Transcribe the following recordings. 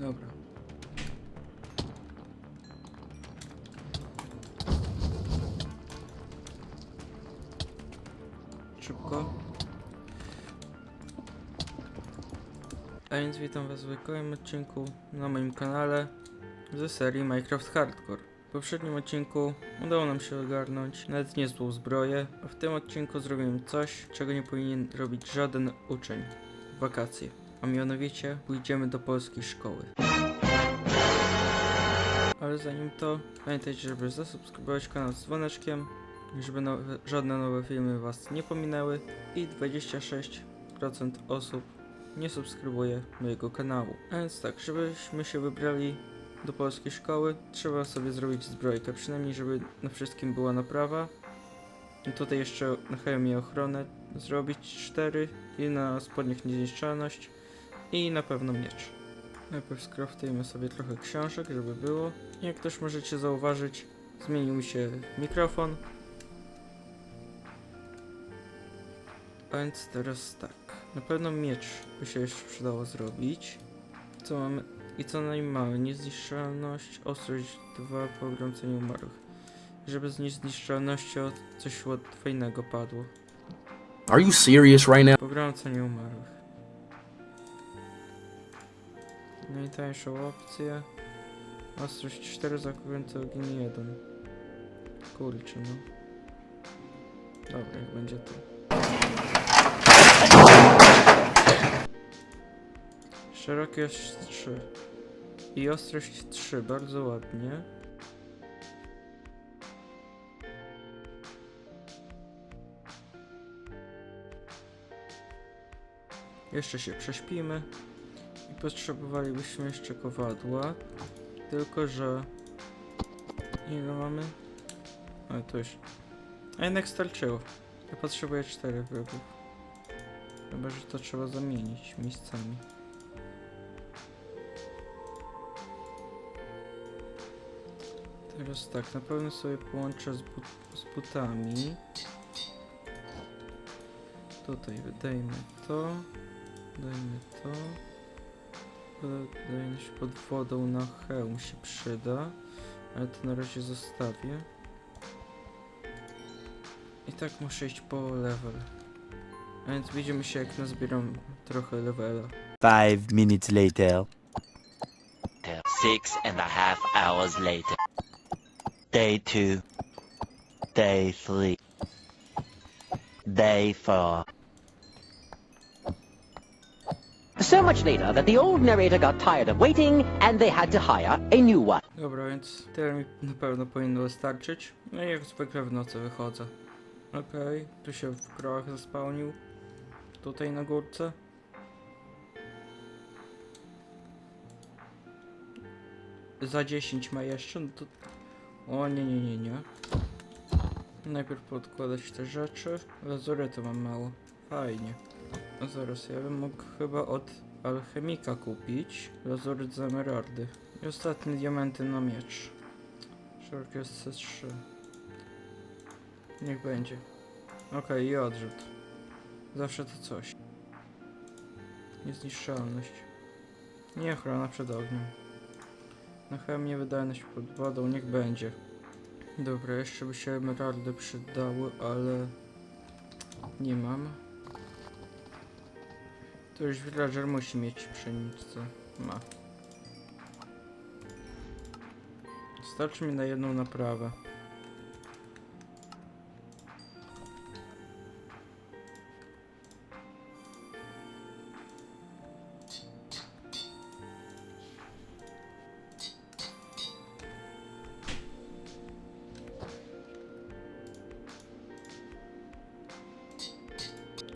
Dobra. Szybko. A więc witam was w kolejnym odcinku na moim kanale ze serii Minecraft Hardcore. W poprzednim odcinku udało nam się ogarnąć nawet niezłą zbroję, a w tym odcinku zrobimy coś, czego nie powinien robić żaden uczeń wakacje. A mianowicie pójdziemy do polskiej szkoły. Ale zanim to, pamiętajcie, żeby zasubskrybować kanał z dzwoneczkiem, żeby nowe, żadne nowe filmy was nie pominęły i 26% osób nie subskrybuje mojego kanału. A więc tak, żebyśmy się wybrali do polskiej szkoły, trzeba sobie zrobić zbrojkę, przynajmniej żeby na wszystkim była naprawa. I tutaj jeszcze na hełmie ochronę zrobić 4 i na spodniach niezniszczalność i na pewno miecz. Najpierw skraftujemy sobie trochę książek, żeby było. Jak też możecie zauważyć, zmienił mi się mikrofon. A więc teraz tak. Na pewno miecz by się jeszcze przydało zrobić. Co mamy? I co najmałe, niezniszczalność, ostrość 2, pogromcenie umarłych. Żeby z niezniszczalnością coś łatwejnego padło. Are you serious right now? Pogromcenie umarłych. Najtańszą opcję. Ostrość 4, zakupięty ogień 1. Kurczę no. Dobra, jak będzie to. Szerokość 3. I ostrość 3, bardzo ładnie. Jeszcze się prześpimy. I potrzebowalibyśmy jeszcze kowadła. Tylko, że... Ile mamy? Ale to już... A jednak starczyło. Ja potrzebuję czterech wrogów. Chyba, że to trzeba zamienić miejscami. Teraz tak, na pewno sobie połączę z, but z butami. Tutaj wydajmy to. Dajmy to. Się pod wodą na hełm się przyda. Ale to na razie zostawię. I tak muszę iść po level. A więc widzimy się jak nazbieram trochę levela. Five minutes later. Six and a half hours later. Day two. Day three. Day four. Much later that the old narrator got tired of waiting and they had to hire a new one. Dobra, więc tyle mi na pewno powinno wystarczyć. No i jak zwykle w nocy wychodzę. Okej, tu się w kroach zaspałnił. Tutaj na górce. Za 10 ma jeszcze, no to... O nie, nie, nie, nie. Najpierw podkładać te rzeczy. Lazurytu mam mało. Fajnie. Zaraz, ja bym mógł chyba od alchemika kupić. Lazuryt emeraldy. I ostatnie diamenty na miecz. Szeroki jest C3. Niech będzie. Okej, i odrzut. Zawsze to coś. Niezniszczalność. Nie ochrona przed ogniem. Na chemię wydajność pod wodą, niech będzie. Dobra, jeszcze by się emeraldy przydały, ale... Nie mam. To już villager musi mieć pszenicę. Ma. Starczy mi na jedną naprawę.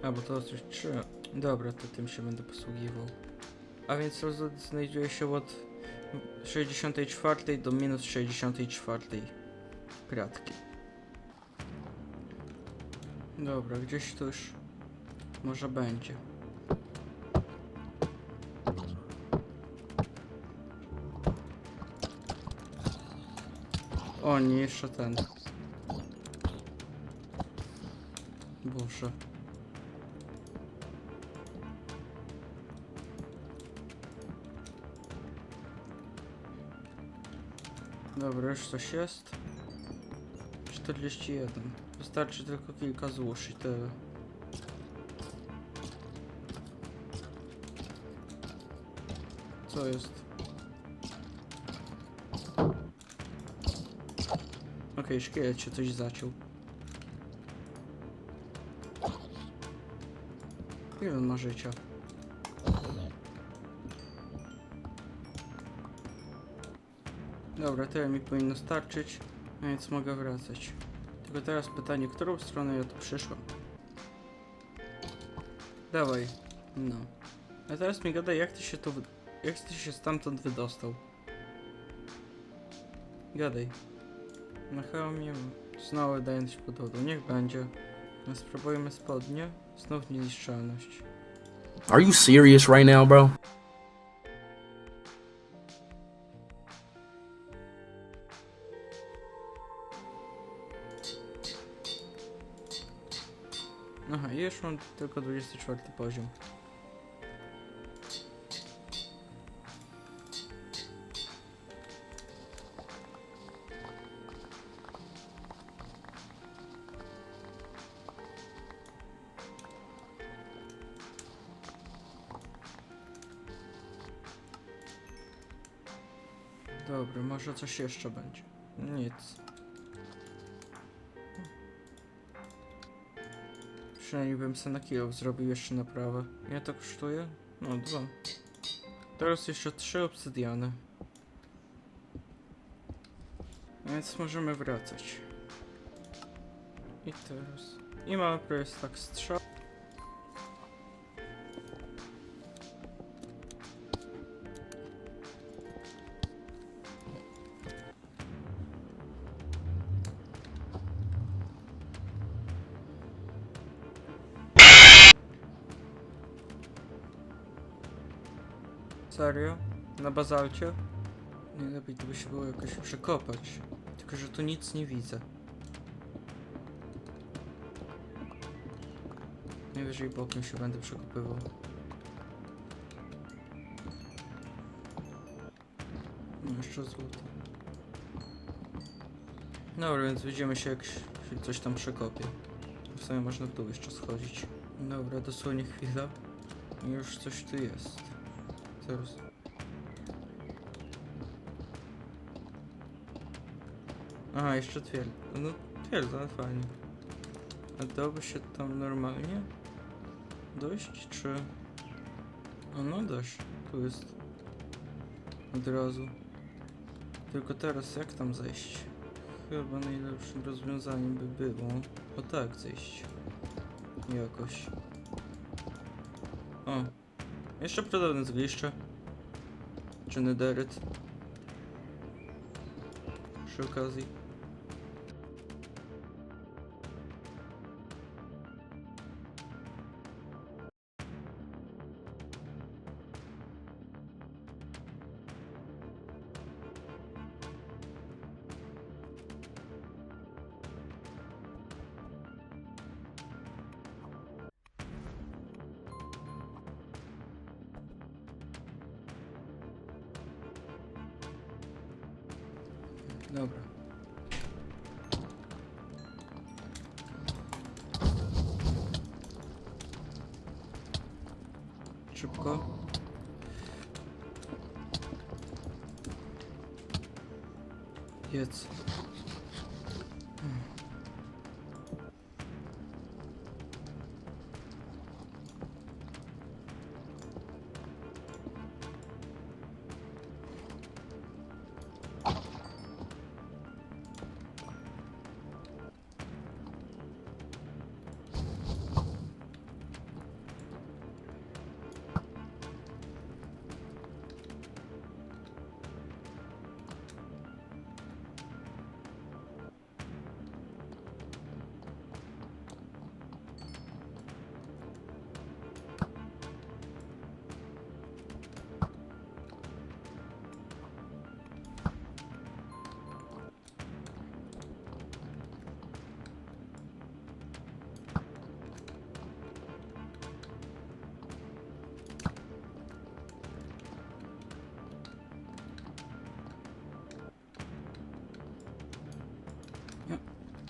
A, bo to coś 3. Dobra, to tym się będę posługiwał. A więc rozwód znajduje się od 64 do minus 64 kratki. Dobra, gdzieś tu już może będzie. O nie, jeszcze ten. Boże. Dobra, już coś jest. 41. Wystarczy tylko kilka złóż i tyle. Co jest? Okej, szkielet się coś zaciął. Ile on ma życia? Dobra, tyle mi powinno starczyć, a więc mogę wracać. Tylko teraz pytanie, którą stronę ja tu przyszłam? Dawaj. No. A teraz mi gadaj, jak ty się tu... Jak ty się stamtąd wydostał? Gadaj. Na hełmie znowu dając się pod wodą. Niech będzie. No spróbujmy spodnie. Znów niezniszczalność. Are you serious right now, bro? Mam tylko 24 poziom. Dobra, może coś jeszcze będzie. Nic. Przynajmniej bym se na kilo zrobił jeszcze naprawę. Ile to kosztuje? No, dwa. Teraz jeszcze trzy obsydiany. Więc możemy wracać. I teraz... I mamy prawie tak strzał. Serio? Na bazalcie? Nie lepiej to by się było jakoś przekopać. Tylko, że tu nic nie widzę. Najwyżej bokiem się będę przekopywał. No jeszcze złoto. Dobra, więc widzimy się jak się coś tam przekopie. W sumie można w dół jeszcze schodzić. Dobra, dosłownie chwila. Już coś tu jest. Zaraz. Aha, jeszcze twierdza. No twierdza, ale fajnie. A dałoby się tam normalnie dojść, czy... A no dość. Tu jest. Od razu. Tylko teraz jak tam zejść? Chyba najlepszym rozwiązaniem by było... O tak, zejść. Jakoś. O, Я ще продав не зліщо. Чи не дарить? Що вказує? Dobra. Szybko. Jedz.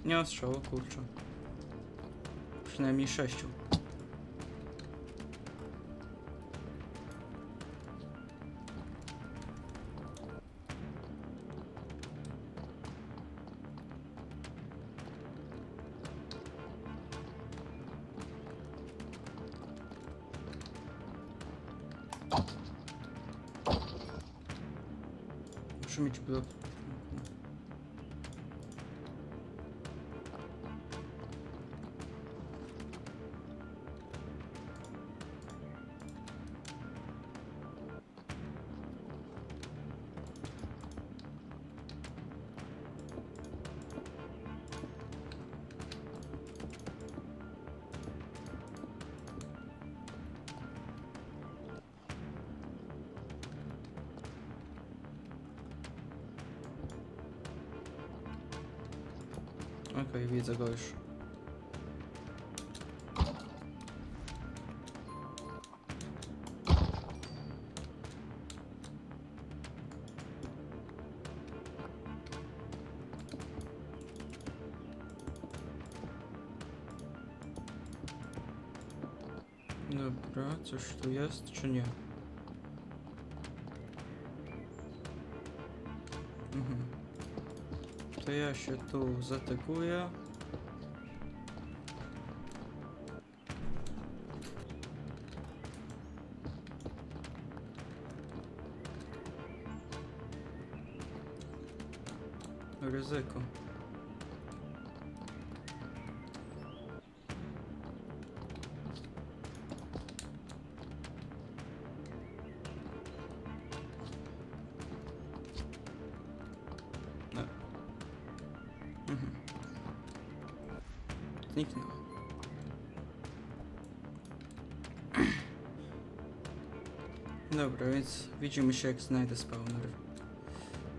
Nie mam strzału, kurczę. Przynajmniej sześciu. Muszę mieć blok. Okej, widzę go już. Dobra, coś tu jest, czy nie? Mhm. To ja się Zniknęło. Dobra, więc widzimy się jak znajdę spawner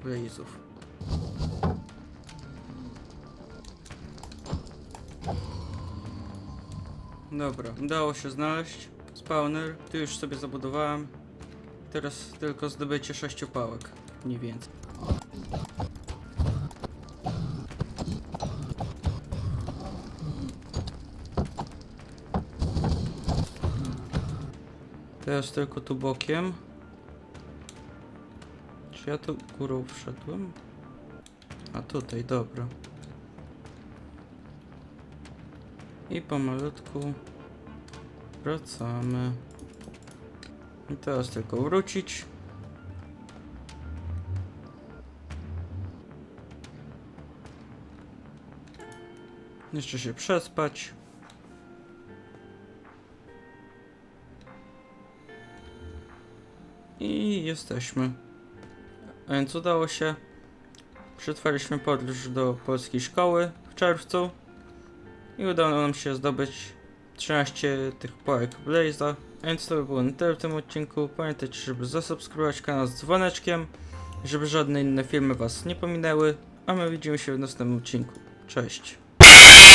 blazów. Dobra, udało się znaleźć spawner. Tu już sobie zabudowałem. Teraz tylko zdobycie sześciu pałek, mniej więcej. Teraz tylko tu bokiem. Czy ja tu górą wszedłem? A tutaj, dobra. I pomalutku wracamy. I teraz tylko wrócić. Jeszcze się przespać. I jesteśmy. A więc udało się. Przetrwaliśmy podróż do polskiej szkoły w czerwcu. I udało nam się zdobyć 13 tych pałek Blaze'a. A więc to by było na tyle w tym odcinku. Pamiętajcie, żeby zasubskrybować kanał z dzwoneczkiem, żeby żadne inne filmy Was nie pominęły. A my widzimy się w następnym odcinku. Cześć.